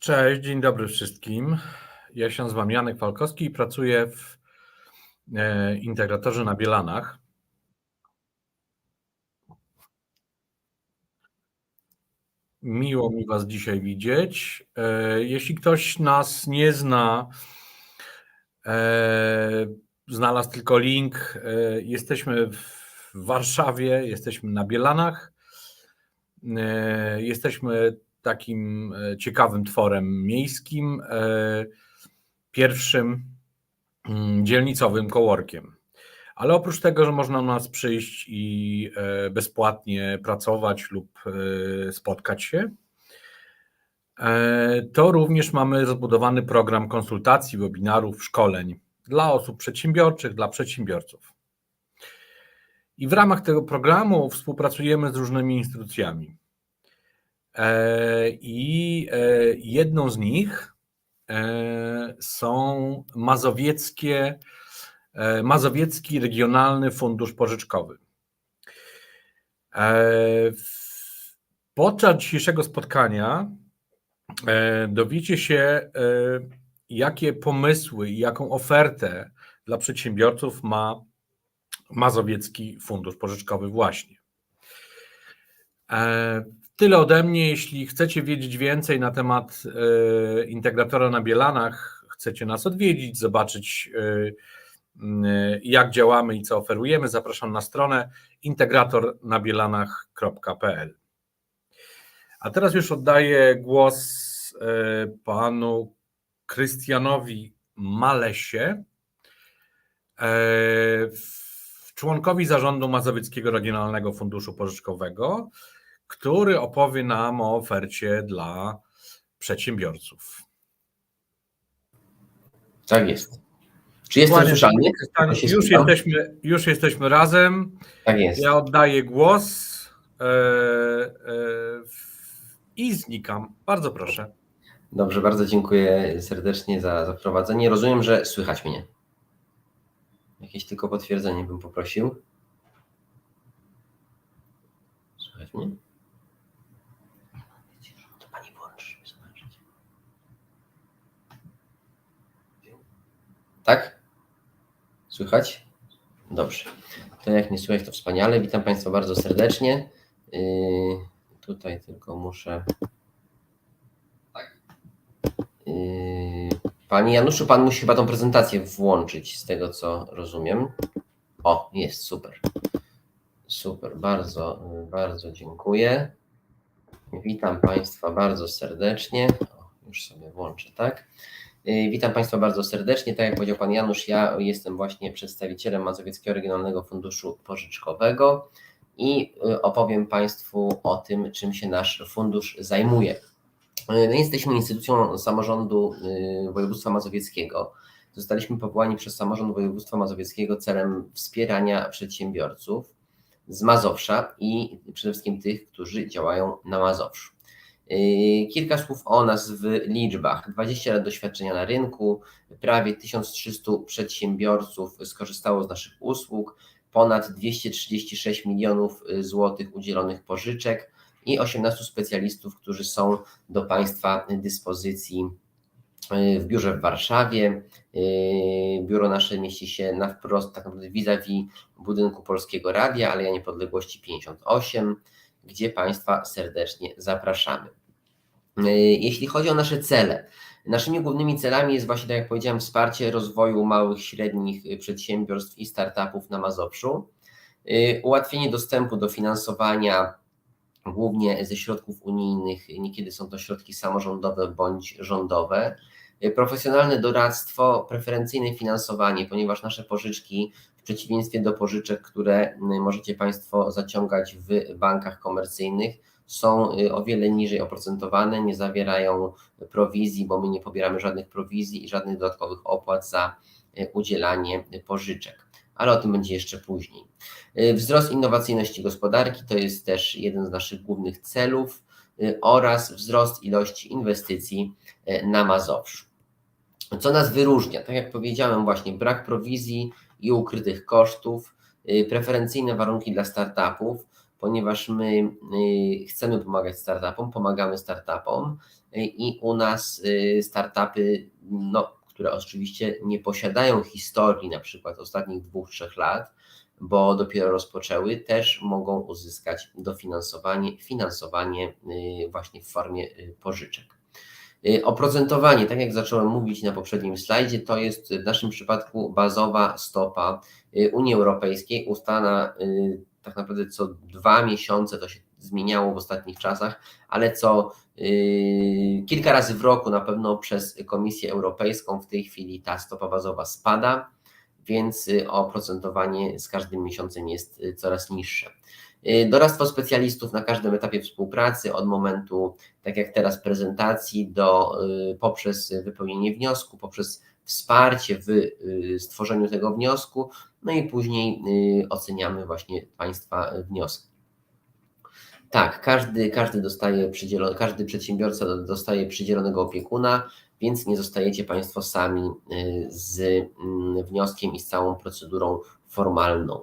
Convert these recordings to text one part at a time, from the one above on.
Cześć, dzień dobry wszystkim. Ja się nazywam Janek Falkowski i pracuję w e, integratorze na Bielanach. Miło mi Was dzisiaj widzieć. E, jeśli ktoś nas nie zna, e, znalazł tylko link, jesteśmy w Warszawie, jesteśmy na Bielanach. Jesteśmy takim e, ciekawym tworem miejskim, e, pierwszym mm, dzielnicowym kołorkiem. Ale oprócz tego, że można u nas przyjść i e, bezpłatnie pracować lub spotkać się, to również mamy rozbudowany program konsultacji, webinarów, szkoleń dla osób przedsiębiorczych, dla przedsiębiorców. I w ramach tego programu współpracujemy z różnymi instytucjami. E, I e, jedną z nich e, są mazowieckie, Mazowiecki Regionalny Fundusz Pożyczkowy. Podczas dzisiejszego spotkania dowiecie się, jakie pomysły i jaką ofertę dla przedsiębiorców ma Mazowiecki Fundusz Pożyczkowy właśnie. Tyle ode mnie. Jeśli chcecie wiedzieć więcej na temat e, integratora na Bielanach, chcecie nas odwiedzić, zobaczyć e, jak działamy i co oferujemy, zapraszam na stronę integratornabielanach.pl. A teraz już oddaję głos e, panu Krystianowi Malesie, członkowi zarządu Mazowieckiego Regionalnego Funduszu Pożyczkowego który opowie nam o ofercie dla przedsiębiorców. Tak jest. Czy jestem słyszalny? Już jesteśmy, już jesteśmy razem. Tak jest. Ja oddaję głos e, e, i znikam. Bardzo proszę. Dobrze, bardzo dziękuję serdecznie za zaprowadzenie. Rozumiem, że słychać mnie. Jakieś tylko potwierdzenie bym poprosił. Słychać mnie? Tak? Słychać? Dobrze. To jak nie słychać, to wspaniale. Witam Państwa bardzo serdecznie. Yy, tutaj tylko muszę. Tak. Yy, Panie Januszu, Pan musi chyba tą prezentację włączyć, z tego co rozumiem. O, jest super. Super, bardzo, bardzo dziękuję. Witam Państwa bardzo serdecznie. O, już sobie włączę, tak? Y, witam Państwa bardzo serdecznie. Tak jak powiedział Pan Janusz, ja jestem właśnie przedstawicielem Mazowieckiego Regionalnego Funduszu Pożyczkowego i y, opowiem Państwu o tym, czym się nasz fundusz zajmuje. Y, my jesteśmy instytucją samorządu województwa mazowieckiego. Zostaliśmy powołani przez samorząd województwa mazowieckiego celem wspierania przedsiębiorców z Mazowsza i przede wszystkim tych, którzy działają na Mazowszu. Yy, kilka słów o nas w liczbach. 20 lat doświadczenia na rynku, prawie 1300 przedsiębiorców skorzystało z naszych usług, ponad 236 milionów y, złotych udzielonych pożyczek i 18 specjalistów, którzy są do Państwa dyspozycji y, w biurze w Warszawie. Yy, biuro nasze mieści się na wprost, tak naprawdę vis-a-vis budynku Polskiego Radia, Aleja Niepodległości 58, gdzie Państwa serdecznie zapraszamy. E, jeśli chodzi o nasze cele, naszymi głównymi celami jest właśnie, tak jak powiedziałem, wsparcie rozwoju małych, średnich przedsiębiorstw i startupów na Mazowszu, e, ułatwienie dostępu do finansowania głównie ze środków unijnych, niekiedy są to środki samorządowe bądź rządowe, e, profesjonalne doradztwo, preferencyjne finansowanie, ponieważ nasze pożyczki, w przeciwieństwie do pożyczek, które możecie Państwo zaciągać w bankach komercyjnych, są y, o wiele niżej oprocentowane, nie zawierają prowizji, bo my nie pobieramy żadnych prowizji i żadnych dodatkowych opłat za y, udzielanie pożyczek. Ale o tym będzie jeszcze później. Y, wzrost innowacyjności gospodarki to jest też jeden z naszych głównych celów oraz wzrost ilości inwestycji na Mazowszu. Co nas wyróżnia? Tak jak powiedziałem, właśnie brak prowizji i ukrytych kosztów, preferencyjne warunki dla startupów, ponieważ my y, chcemy pomagać startupom, pomagamy startupom y, i u nas y, startupy, no, które oczywiście nie posiadają historii na przykład ostatnich dwóch, trzech lat, bo dopiero rozpoczęły, też mogą uzyskać dofinansowanie, finansowanie właśnie w formie pożyczek. Oprocentowanie, tak jak zacząłem mówić na poprzednim slajdzie, to jest w naszym przypadku bazowa stopa Unii Europejskiej, ustalana tak naprawdę co dwa miesiące, to się zmieniało w ostatnich czasach, ale co yy, kilka razy w roku na pewno przez Komisję Europejską w tej chwili ta stopa bazowa spada, więc y, oprocentowanie z każdym miesiącem jest y, coraz niższe. Y, doradztwo specjalistów na każdym etapie współpracy, od momentu, tak jak teraz, prezentacji, do poprzez wypełnienie wniosku, poprzez wsparcie w stworzeniu tego wniosku, no i później y, oceniamy właśnie Państwa wnioski. Tak, każdy, każdy dostaje przydzielony, każdy przedsiębiorca dostaje przydzielonego opiekuna, więc nie zostajecie Państwo sami y, z mm, wnioskiem i z całą procedurą formalną.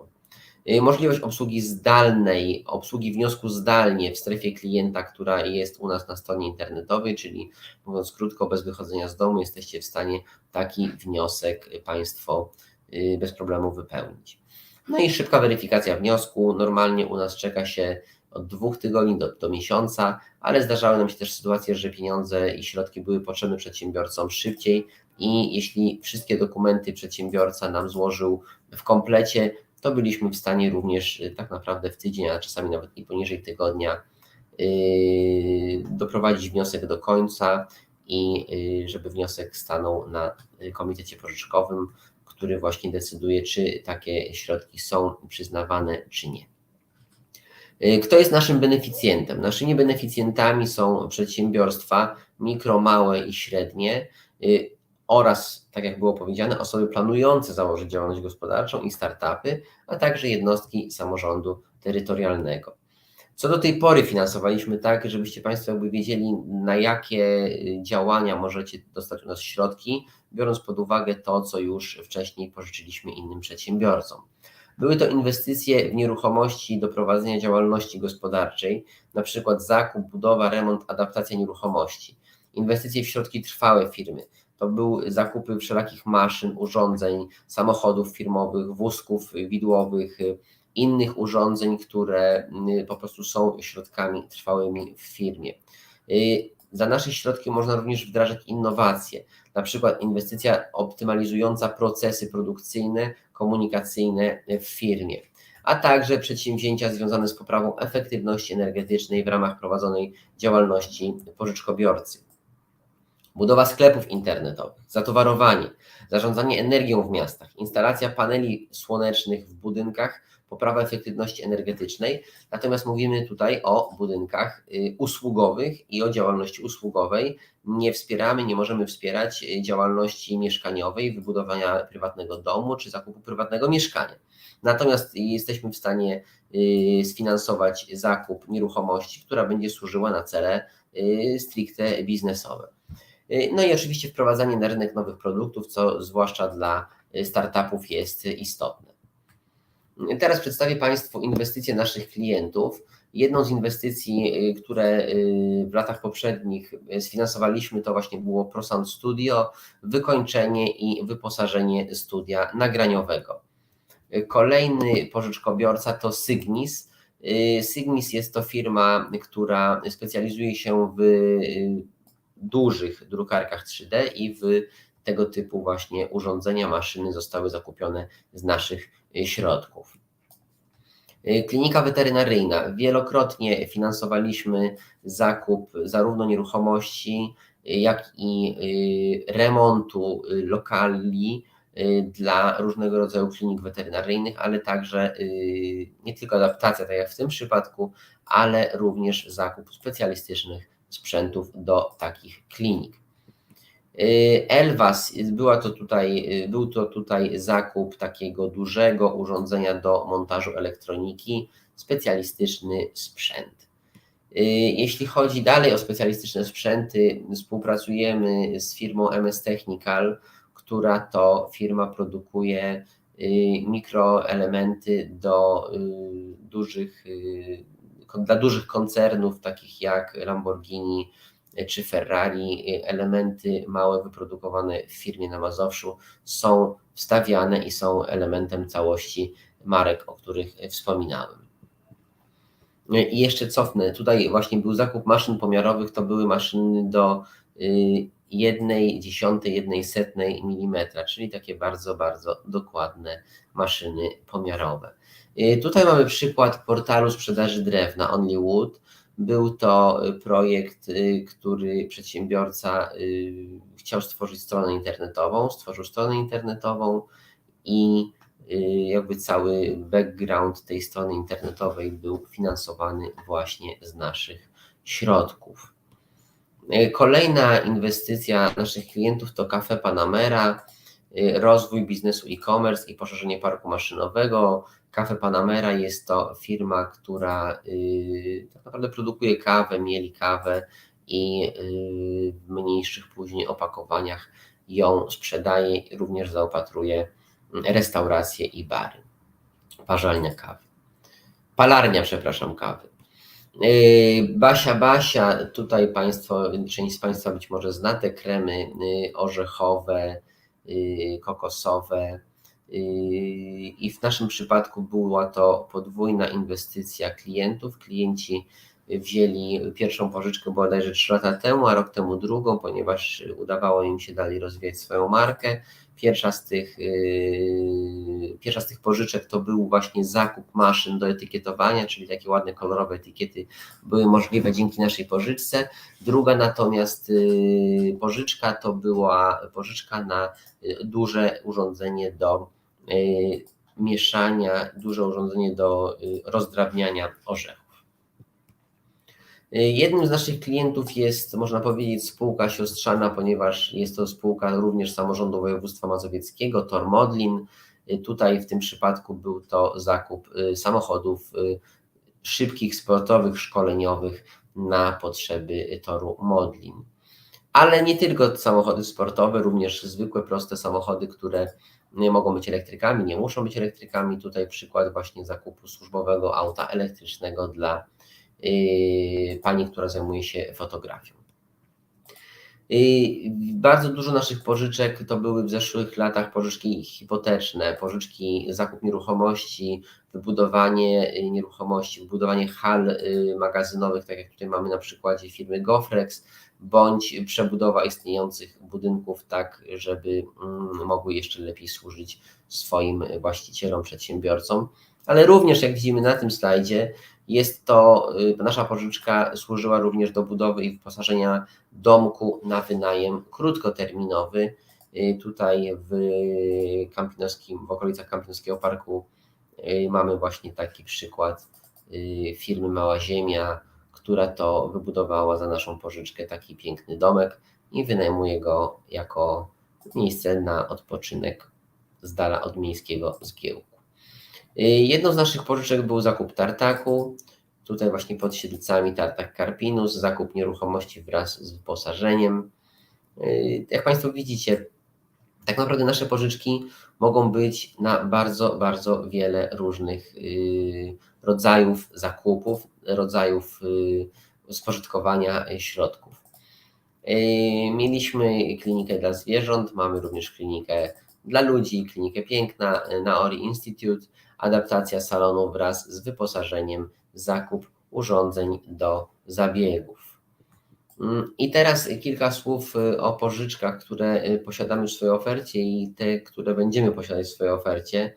Y, możliwość obsługi zdalnej, obsługi wniosku zdalnie w strefie klienta, która jest u nas na stronie internetowej, czyli mówiąc krótko, bez wychodzenia z domu, jesteście w stanie taki wniosek Państwo Y, bez problemu wypełnić. No i szybka weryfikacja wniosku. Normalnie u nas czeka się od dwóch tygodni do, do miesiąca, ale zdarzały nam się też sytuacje, że pieniądze i środki były potrzebne przedsiębiorcom szybciej i jeśli wszystkie dokumenty przedsiębiorca nam złożył w komplecie, to byliśmy w stanie również y, tak naprawdę w tydzień, a czasami nawet i poniżej tygodnia yy, doprowadzić wniosek do końca i yy, żeby wniosek stanął na komitecie pożyczkowym, który właśnie decyduje, czy takie środki są przyznawane, czy nie. Y, kto jest naszym beneficjentem? Naszymi beneficjentami są przedsiębiorstwa mikro, małe i średnie y, oraz, tak jak było powiedziane, osoby planujące założyć działalność gospodarczą i startupy, a także jednostki samorządu terytorialnego. Co do tej pory finansowaliśmy tak, żebyście Państwo jakby wiedzieli, na jakie y, działania możecie dostać u nas środki, biorąc pod uwagę to, co już wcześniej pożyczyliśmy innym przedsiębiorcom. Były to inwestycje w nieruchomości do prowadzenia działalności gospodarczej, na przykład zakup, budowa, remont, adaptacja nieruchomości, inwestycje w środki trwałe firmy. To były zakupy wszelakich maszyn, urządzeń, samochodów firmowych, wózków widłowych, innych urządzeń, które y, po prostu są środkami trwałymi w firmie. Y, za nasze środki można również wdrażać innowacje, na przykład inwestycja optymalizująca procesy produkcyjne, komunikacyjne w firmie, a także przedsięwzięcia związane z poprawą efektywności energetycznej w ramach prowadzonej działalności pożyczkobiorcy. Budowa sklepów internetowych, zatowarowanie, zarządzanie energią w miastach, instalacja paneli słonecznych w budynkach poprawa efektywności energetycznej. Natomiast mówimy tutaj o budynkach y, usługowych i o działalności usługowej. Nie wspieramy, nie możemy wspierać y, działalności mieszkaniowej, wybudowania prywatnego domu czy zakupu prywatnego mieszkania. Natomiast jesteśmy w stanie y, sfinansować zakup nieruchomości, która będzie służyła na cele stricte biznesowe. No i oczywiście wprowadzanie na rynek nowych produktów, co zwłaszcza dla startupów jest istotne. Teraz przedstawię Państwu inwestycje naszych klientów. Jedną z inwestycji, które w latach poprzednich sfinansowaliśmy, to właśnie było ProSound Studio, wykończenie i wyposażenie studia nagraniowego. Kolejny pożyczkobiorca to Sygnis. Y, Sygnis jest to firma, która specjalizuje się w dużych drukarkach 3D i w tego typu właśnie urządzenia, maszyny zostały zakupione z naszych y, środków. Y, klinika weterynaryjna. Wielokrotnie finansowaliśmy zakup zarówno nieruchomości, y, jak i remontu lokali dla różnego rodzaju klinik weterynaryjnych, ale także nie tylko adaptacja, tak jak w tym przypadku, ale również zakup specjalistycznych sprzętów do takich klinik. Y, Elwas, była to tutaj, y, był to tutaj zakup takiego dużego urządzenia do montażu elektroniki, specjalistyczny sprzęt. Y, jeśli chodzi dalej o specjalistyczne sprzęty, współpracujemy z firmą MS Technical, która to firma produkuje mikroelementy do dużych, dla dużych koncernów takich jak Lamborghini czy Ferrari, elementy małe wyprodukowane w firmie na Mazowszu są wstawiane i są elementem całości marek, o których wspominałem. I jeszcze cofnę, tutaj właśnie był zakup maszyn pomiarowych, to były maszyny do y, jednej dziesiątej, jednej setnej milimetra, czyli takie bardzo, bardzo dokładne maszyny pomiarowe. Y, Tutaj mamy przykład portalu sprzedaży drewna Only Wood. Był to y, projekt, y, który przedsiębiorca chciał stworzyć stronę internetową, stworzył stronę internetową i jakby cały background tej strony internetowej był finansowany właśnie z naszych środków. Kolejna inwestycja naszych klientów to Cafe Panamera, rozwój biznesu e-commerce i poszerzenie parku maszynowego. Cafe Panamera jest to firma, która y, tak naprawdę produkuje kawę, mieli kawę i y, w mniejszych później opakowaniach ją sprzedaje, również zaopatruje restauracje i bary. Parzalnia kawy. Palarnia, przepraszam, kawy. Yy, Basia Basia, tutaj Państwo, część z Państwa być może zna te kremy orzechowe, kokosowe. I w naszym przypadku była to podwójna inwestycja klientów. Klienci wzięli pierwszą pożyczkę bodajże 3 lata temu, a rok temu drugą, ponieważ udawało im się dalej rozwijać swoją markę. Pierwsza z tych, yy, pierwsza z tych pożyczek to był właśnie zakup maszyn do etykietowania, czyli takie ładne kolorowe etykiety były możliwe dzięki naszej pożyczce. Druga natomiast yy, pożyczka to była pożyczka na yy, duże urządzenie do yy, mieszania, duże urządzenie do yy, rozdrabniania orzechów. Yy, Jednym z naszych klientów jest, można powiedzieć, spółka siostrzana, ponieważ jest to spółka również samorządu województwa mazowieckiego, Tor Modlin. Yy, Tutaj w tym przypadku był to zakup samochodów szybkich, sportowych, szkoleniowych na potrzeby toru Modlin. Ale nie tylko samochody sportowe, również zwykłe, proste samochody, które nie mogą być elektrykami, nie muszą być elektrykami. Tutaj przykład właśnie zakupu służbowego auta elektrycznego dla yy, pani, która zajmuje się fotografią. Yy, Bardzo dużo naszych pożyczek to były w zeszłych latach pożyczki hipoteczne, pożyczki, zakup nieruchomości, wybudowanie y, nieruchomości, wybudowanie hal y, magazynowych, tak jak tutaj mamy na przykładzie firmy Gofrex, bądź przebudowa istniejących budynków tak, żeby mm, mogły jeszcze lepiej służyć swoim właścicielom, przedsiębiorcom. Ale również, jak widzimy na tym slajdzie, jest to, y, nasza pożyczka służyła również do budowy i wyposażenia domku na wynajem krótkoterminowy. Y, Tutaj w Kampinowskim, w okolicach Kampinowskiego Parku y, mamy właśnie taki przykład firmy Mała Ziemia, która to wybudowała za naszą pożyczkę taki piękny domek i wynajmuje go jako miejsce na odpoczynek z dala od miejskiego zgiełku. Y, Jedną z naszych pożyczek był zakup tartaku. Tutaj właśnie pod Siedlcami tartak Karpinus, zakup nieruchomości wraz z wyposażeniem. Y, Jak Państwo widzicie, tak naprawdę nasze pożyczki mogą być na bardzo, bardzo wiele różnych y, rodzajów zakupów, rodzajów y, spożytkowania środków. Y, Mieliśmy klinikę dla zwierząt, mamy również klinikę dla ludzi, klinikę piękna y, na Ori Institute, adaptacja salonu wraz z wyposażeniem, zakup urządzeń do zabiegów. Mm, I teraz kilka słów o pożyczkach, które posiadamy w swojej ofercie i te, które będziemy posiadać w swojej ofercie.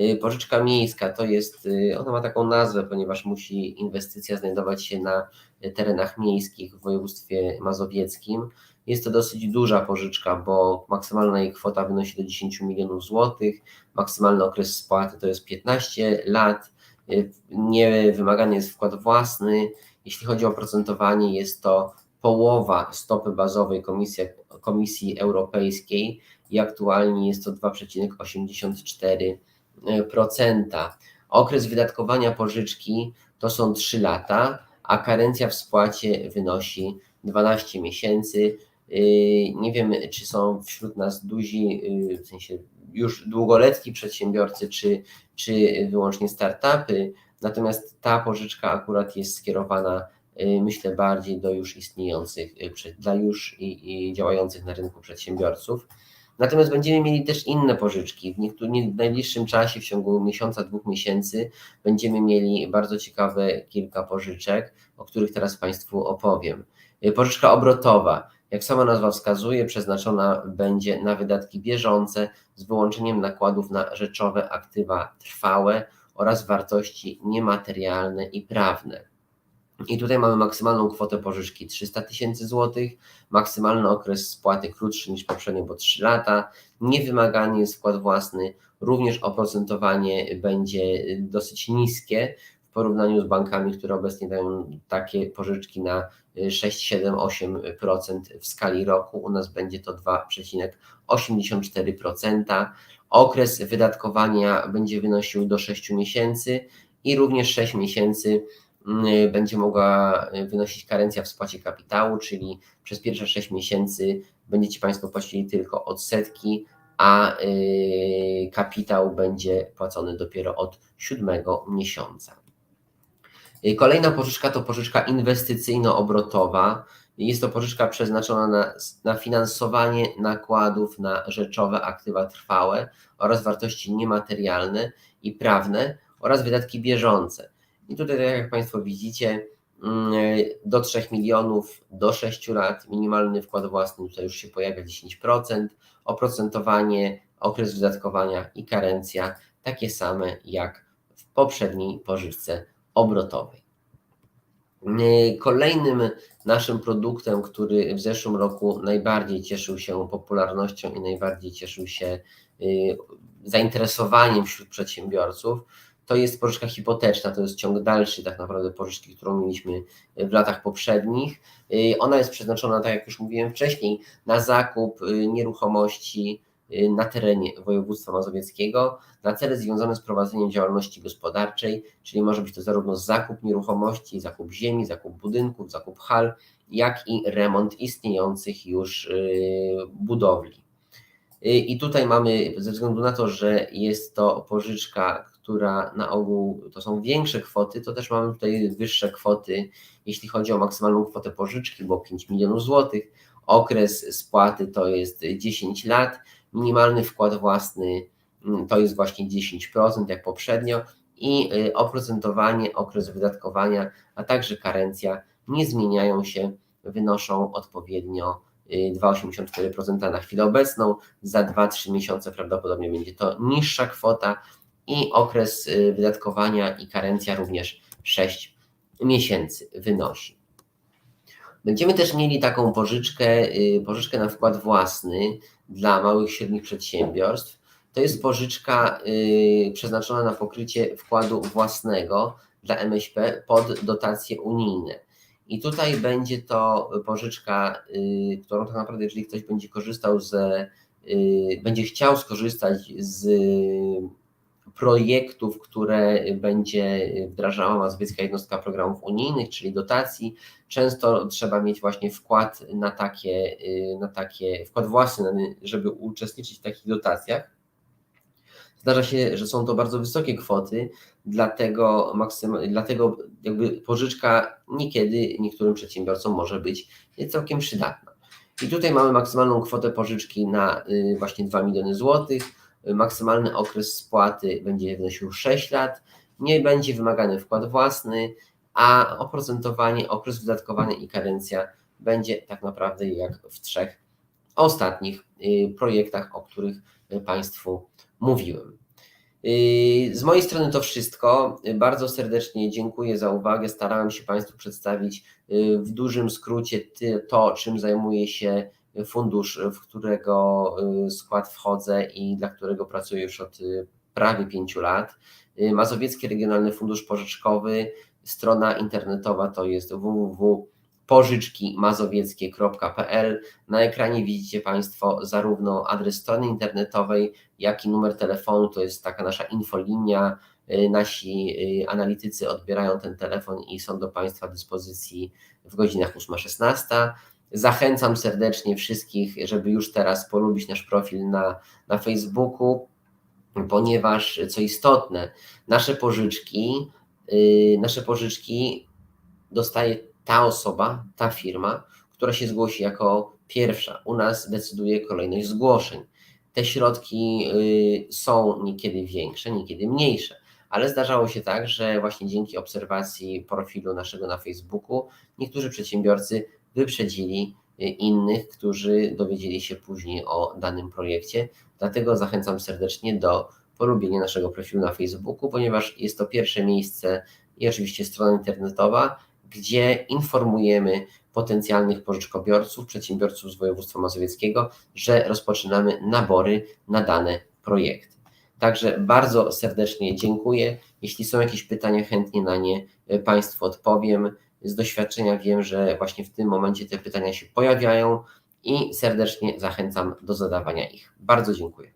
Y, Pożyczka miejska to jest, y, ona ma taką nazwę, ponieważ musi inwestycja znajdować się na terenach miejskich w województwie mazowieckim. Jest to dosyć duża pożyczka, bo maksymalna jej kwota wynosi do 10 milionów złotych, maksymalny okres spłaty to jest 15 lat, y, nie wymagany jest wkład własny. Jeśli chodzi o oprocentowanie, jest to połowa stopy bazowej Komisji, Komisji Europejskiej i aktualnie jest to 2,84%. Okres wydatkowania pożyczki to są 3 lata, a karencja w spłacie wynosi 12 miesięcy. Nie wiemy, czy są wśród nas duzi, w sensie już długoletni przedsiębiorcy, czy, czy wyłącznie startupy. Natomiast ta pożyczka akurat jest skierowana, myślę, bardziej do już istniejących, dla już działających na rynku przedsiębiorców. Natomiast będziemy mieli też inne pożyczki. W, w najbliższym czasie, w ciągu miesiąca, dwóch miesięcy, będziemy mieli bardzo ciekawe kilka pożyczek, o których teraz Państwu opowiem. Pożyczka obrotowa, jak sama nazwa wskazuje, przeznaczona będzie na wydatki bieżące z wyłączeniem nakładów na rzeczowe aktywa trwałe oraz wartości niematerialne i prawne. I tutaj mamy maksymalną kwotę pożyczki 300 tysięcy złotych, maksymalny okres spłaty krótszy niż poprzednio, bo 3 lata, niewymagany jest wkład własny, również oprocentowanie będzie dosyć niskie w porównaniu z bankami, które obecnie dają takie pożyczki na 6, 7, 8% w skali roku. U nas będzie to 2,84%. Okres wydatkowania będzie wynosił do 6 miesięcy i również 6 miesięcy będzie mogła y, wynosić karencja w spłacie kapitału, czyli przez pierwsze 6 miesięcy będziecie Państwo płacili tylko odsetki, a y, kapitał będzie płacony dopiero od siódmego miesiąca. Y, kolejna pożyczka to pożyczka inwestycyjno-obrotowa. Jest to pożyczka przeznaczona na, na finansowanie nakładów na rzeczowe aktywa trwałe oraz wartości niematerialne i prawne oraz wydatki bieżące. I tutaj, tak jak Państwo widzicie, mm, do 3 milionów, do 6 lat, minimalny wkład własny tutaj już się pojawia 10%, oprocentowanie, okres wydatkowania i karencja takie same jak w poprzedniej pożyczce obrotowej. Mm, kolejnym naszym produktem, który w zeszłym roku najbardziej cieszył się popularnością i najbardziej cieszył się y, zainteresowaniem wśród przedsiębiorców, to jest pożyczka hipoteczna, to jest ciąg dalszy tak naprawdę pożyczki, którą mieliśmy w latach poprzednich. Y, ona jest przeznaczona, tak jak już mówiłem wcześniej, na zakup y, nieruchomości na terenie województwa mazowieckiego na cele związane z prowadzeniem działalności gospodarczej, czyli może być to zarówno zakup nieruchomości, zakup ziemi, zakup budynków, zakup hal, jak i remont istniejących już budowli. I tutaj mamy, ze względu na to, że jest to pożyczka, która na ogół to są większe kwoty, to też mamy tutaj wyższe kwoty, jeśli chodzi o maksymalną kwotę pożyczki, bo 5 milionów złotych. Okres spłaty to jest 10 lat, minimalny wkład własny mm, to jest właśnie 10%, jak poprzednio, i y, oprocentowanie, okres wydatkowania, a także karencja nie zmieniają się, wynoszą odpowiednio 2,84% y, na chwilę obecną. Za 2-3 miesiące prawdopodobnie będzie to niższa kwota i okres y, wydatkowania i karencja również 6 miesięcy wynosi. Będziemy też mieli taką pożyczkę, y, pożyczkę na wkład własny dla małych i średnich przedsiębiorstw. To jest pożyczka y, przeznaczona na pokrycie wkładu własnego dla MŚP pod dotacje unijne. I tutaj będzie to pożyczka, którą tak naprawdę, jeżeli ktoś będzie korzystał z, będzie chciał skorzystać z projektów, które będzie wdrażała Mazowiecka Jednostka Programów Unijnych, czyli dotacji. Często trzeba mieć właśnie wkład na takie, na takie wkład własny, żeby uczestniczyć w takich dotacjach. Zdarza się, że są to bardzo wysokie kwoty, dlatego, maksym, dlatego jakby pożyczka niekiedy niektórym przedsiębiorcom może być całkiem przydatna. I tutaj mamy maksymalną kwotę pożyczki na y, właśnie 2 miliony złotych maksymalny okres spłaty będzie wynosił 6 lat, nie będzie wymagany wkład własny, a oprocentowanie, okres wydatkowania i kadencja będzie tak naprawdę jak w trzech ostatnich y, projektach, o których Państwu mówiłem. Y, z mojej strony to wszystko. Bardzo serdecznie dziękuję za uwagę. Starałem się Państwu przedstawić y, w dużym skrócie to, czym zajmuje się fundusz, w którego y, skład wchodzę i dla którego pracuję już od y, prawie pięciu lat. Y, Mazowiecki Regionalny Fundusz Pożyczkowy, strona internetowa to jest www.pożyczkimazowieckie.pl. Na ekranie widzicie Państwo zarówno adres strony internetowej, jak i numer telefonu, to jest taka nasza infolinia. Nasi analitycy odbierają ten telefon i są do Państwa dyspozycji w godzinach 8-16. Zachęcam serdecznie wszystkich, żeby już teraz polubić nasz profil na, na Facebooku, ponieważ co istotne, nasze pożyczki, yy, nasze pożyczki dostaje ta osoba, ta firma, która się zgłosi jako pierwsza. U nas decyduje kolejność zgłoszeń. Te środki yy, są niekiedy większe, niekiedy mniejsze, ale zdarzało się tak, że właśnie dzięki obserwacji profilu naszego na Facebooku niektórzy przedsiębiorcy wyprzedzili y, innych, którzy dowiedzieli się później o danym projekcie. Dlatego zachęcam serdecznie do polubienia naszego profilu na Facebooku, ponieważ jest to pierwsze miejsce i oczywiście strona internetowa, gdzie informujemy potencjalnych pożyczkobiorców, przedsiębiorców z województwa mazowieckiego, że rozpoczynamy nabory na dane projekty. Także bardzo serdecznie dziękuję. Jeśli są jakieś pytania, chętnie na nie y, Państwu odpowiem. Z doświadczenia wiem, że właśnie w tym momencie te pytania się pojawiają i serdecznie zachęcam do zadawania ich. Bardzo dziękuję.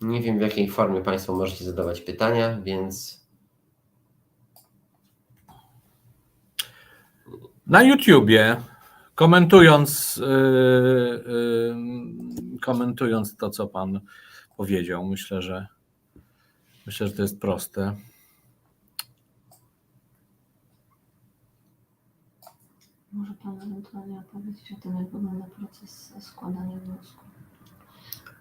Nie wiem, w jakiej formie Państwo możecie zadawać pytania, więc Na YouTubie, komentując, yy, yy, komentując to, co Pan powiedział, myślę, że myślę, że to jest proste. Może Pan ewentualnie opowiedzieć o tym, jak wygląda proces składania wniosku.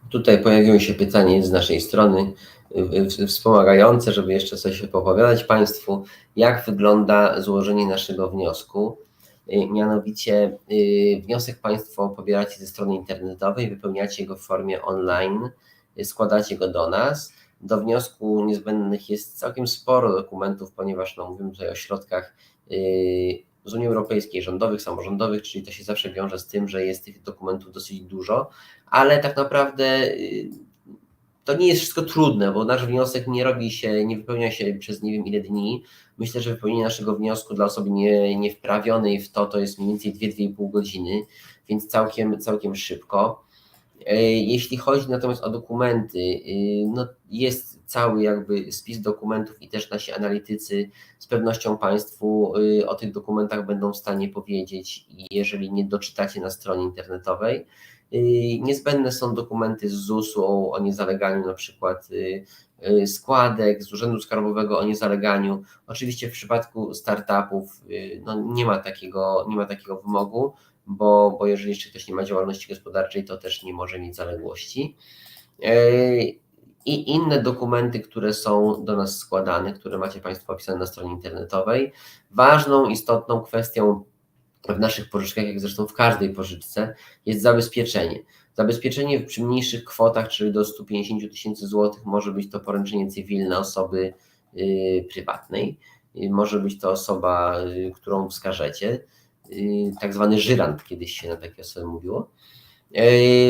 Tutaj pojawiło się pytanie z naszej strony y, y, wspomagające, żeby jeszcze coś opowiadać Państwu, jak wygląda złożenie naszego wniosku. Y, Mianowicie y, wniosek Państwo pobieracie ze strony internetowej, wypełniacie go w formie online, y, składacie go do nas. Do wniosku niezbędnych jest całkiem sporo dokumentów, ponieważ no, mówimy tutaj o środkach z Unii Europejskiej, rządowych, samorządowych, czyli to się zawsze wiąże z tym, że jest tych dokumentów dosyć dużo, ale tak naprawdę to nie jest wszystko trudne, bo nasz wniosek nie robi się, nie wypełnia się przez nie wiem ile dni. Myślę, że wypełnienie naszego wniosku dla osoby nie, niewprawionej w to, to jest mniej więcej 2-2,5 godziny, więc całkiem, całkiem szybko. E, Jeśli chodzi natomiast o dokumenty, y, no jest cały jakby spis dokumentów i też nasi analitycy z pewnością Państwu y, o tych dokumentach będą w stanie powiedzieć, jeżeli nie doczytacie na stronie internetowej. Y, Niezbędne są dokumenty z ZUS-u o, niezaleganiu, na przykład y, y, składek, z Urzędu Skarbowego o niezaleganiu. Oczywiście w przypadku startupów no, nie, ma takiego, nie ma takiego wymogu, bo, bo jeżeli jeszcze ktoś nie ma działalności gospodarczej, to też nie może mieć zaległości. I inne dokumenty, które są do nas składane, które macie Państwo opisane na stronie internetowej. Ważną, istotną kwestią w naszych pożyczkach, jak zresztą w każdej pożyczce, jest zabezpieczenie. Zabezpieczenie przy mniejszych kwotach, czyli do 150 tysięcy złotych, może być to poręczenie cywilne osoby y, prywatnej, y, może być to osoba, y, którą wskażecie, tak zwany żyrant, kiedyś się na takie osoby mówiło.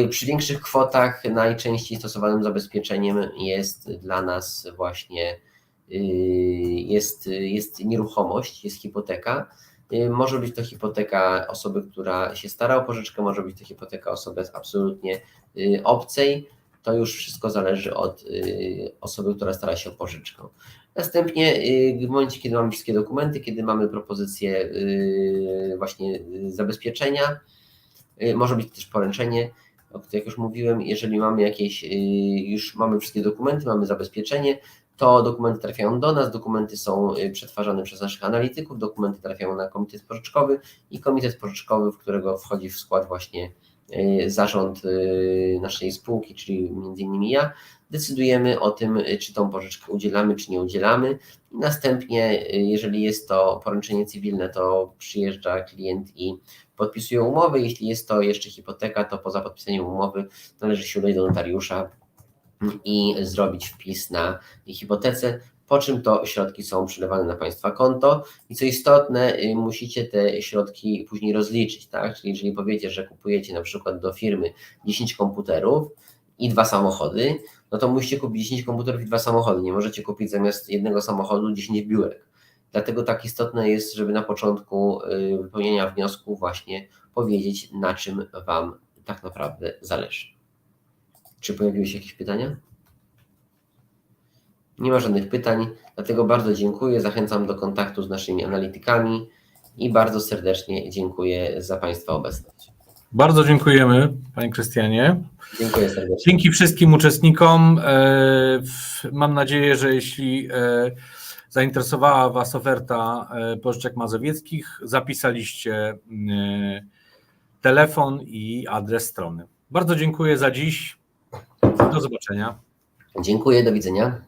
Przy większych kwotach najczęściej stosowanym zabezpieczeniem jest dla nas właśnie jest, jest nieruchomość, jest hipoteka. Y, Może być to hipoteka osoby, która się stara o pożyczkę, może być to hipoteka osoby absolutnie y, obcej. To już wszystko zależy od y, osoby, która stara się o pożyczkę. Następnie w momencie, kiedy mamy wszystkie dokumenty, kiedy mamy propozycję właśnie zabezpieczenia, może być też poręczenie, jak już mówiłem, jeżeli mamy jakieś, już mamy wszystkie dokumenty, mamy zabezpieczenie, to dokumenty trafiają do nas, dokumenty są y, przetwarzane przez naszych analityków, dokumenty trafiają na komitet pożyczkowy i komitet pożyczkowy, w którego wchodzi w skład właśnie y, zarząd y, naszej spółki, czyli między innymi ja, decydujemy o tym, czy tą pożyczkę udzielamy, czy nie udzielamy. I następnie, jeżeli jest to poręczenie cywilne, to przyjeżdża klient i podpisuje umowę. Jeśli jest to jeszcze hipoteka, to poza podpisaniem umowy należy się udać do notariusza i zrobić wpis na hipotece, po czym to środki są przelewane na Państwa konto i co istotne, y, musicie te środki później rozliczyć, tak? Czyli jeżeli powiecie, że kupujecie na przykład do firmy 10 komputerów i dwa samochody, no to musicie kupić 10 komputerów i dwa samochody. Nie możecie kupić zamiast jednego samochodu 10 biurek. Dlatego tak istotne jest, żeby na początku y, wypełnienia wniosku właśnie powiedzieć, na czym Wam tak naprawdę zależy. Czy pojawiły się jakieś pytania? Nie ma żadnych pytań, dlatego bardzo dziękuję. Zachęcam do kontaktu z naszymi analitykami i bardzo serdecznie dziękuję za Państwa obecność. Bardzo dziękujemy, Panie Krystianie. Dziękuję serdecznie. Dzięki wszystkim uczestnikom. E, Mam nadzieję, że jeśli e, zainteresowała Was oferta e, pożyczek mazowieckich, zapisaliście telefon i adres strony. Bardzo dziękuję za dziś. Do zobaczenia. Dziękuję, do widzenia.